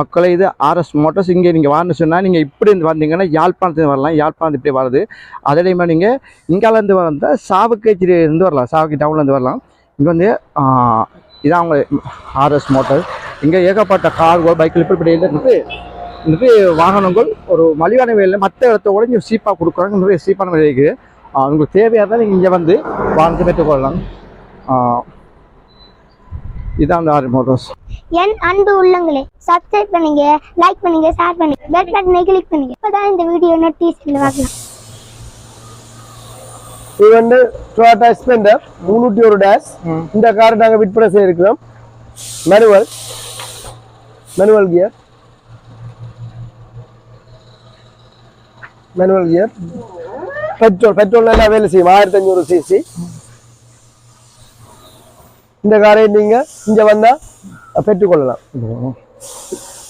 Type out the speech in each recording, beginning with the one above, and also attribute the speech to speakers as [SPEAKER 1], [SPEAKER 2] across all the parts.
[SPEAKER 1] மக்களை இது RS motors இங்கே நீங்கள் வரணும்னு சொன்னால் நீங்கள் இப்படி இருந்து வந்தீங்கன்னா யாழ்ப்பாணத்துலேருந்து வரலாம். யாழ்ப்பாணம் இப்படி வருது அதே மாதிரி நீங்கள் இங்காலேருந்து வந்தால் சாவக்கேச்சிலேருந்து வரலாம். சாவுக்கி டவுன்லேருந்து வரலாம். இங்கே வந்து இதான் அவங்க ஆர்எஸ் மோட்டர் இங்கே ஏகப்பட்ட கார்கள் பைக்கில் இப்படி இருந்து நிறைய வாகனங்கள் ஒரு மலிவான விலையில் மற்ற இடத்த கூட இங்கே சீப்பாக கொடுக்குறாங்க. நிறைய சீப்பான விலை இருக்குது உங்களுக்கு தேவையாக தான் நீங்கள் இங்கே வந்து வாகனத்தை பெற்றுக்கொள்ளலாம். ஆ, இதான் அந்த ஆர்எஸ் மோட்டர்ஸ்
[SPEAKER 2] என் அன்பு உள்ளங்களே சப்ஸ்கிரைப் பண்ணுங்க லைக் பண்ணுங்க ஷேர் பண்ணுங்க பெல் பட்டனை கிளிக் பண்ணுங்க. இப்பதான் இந்த வீடியோ நோட்டீஸ்ல பார்க்கலாம்
[SPEAKER 3] இது வந்து டொயோட்டா ஸ்பெண்டர் முந்நூற்றி ஒரு டேஷ். இந்த கார் நாங்கள் விற்பனை செய்திருக்கிறோம். Manual manual gear manual gear petrol petrol நல்லா வேலை செய்யும். ஆயிரத்தி அஞ்சூறு சிசி இந்த காரை நீங்க இங்க வந்தா பெற்றுக்கொள்ளலாம்.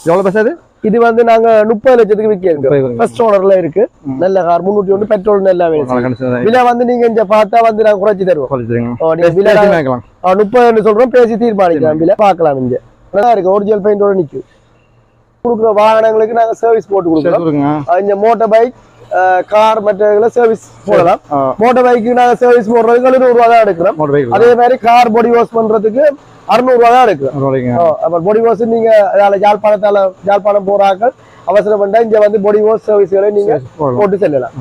[SPEAKER 1] எவ்வளோ பஸ் அது
[SPEAKER 3] இது வந்து நாங்க முப்பது லட்சத்துக்கு
[SPEAKER 1] முப்பது
[SPEAKER 3] விற்க
[SPEAKER 1] லட்சம்.
[SPEAKER 3] ஃபர்ஸ்ட் ஓனர்ல இருக்கு. நல்ல கார் முன்னூற்றி ஒன்று பெட்ரோல் நல்லா வேலை வந்து நீங்க இங்க பார்த்தா வந்து நாங்க குறைச்சி தருவோம். முப்பதுன்னு சொல்றோம். பேசி தீர்மானிக்கலாம். விலை பார்க்கலாம் இங்க. நல்லா இருக்கு. ஒரிஜினல் பெயிண்டோட நிக்கும். கொடுக்குற வாகனங்களுக்கு நாங்க சர்வீஸ் போட்டு கொடுக்குறோம். இந்த மோட்டார் பைக் கார் மற்ற சர்வீஸ் போடலாம் மோட்டார் பைக்கு நாங்க சர்வீஸ் போடுறதுக்கு ரூபா தான் எடுக்கிறோம் அதே மாதிரி கார் பாடி வாஷ் பண்றதுக்கு அறுநூறு ரூபா தான் எடுக்கிறோம் பாடி வாஷ் நீங்க யாழ்ப்பாணத்தால யாழ்ப்பாணம் போறாக்கள் அவசரம் பண்ணா இங்க வந்து பாடி வாஷ் சர்வீஸ்களை நீங்க போட்டு செல்லலாம்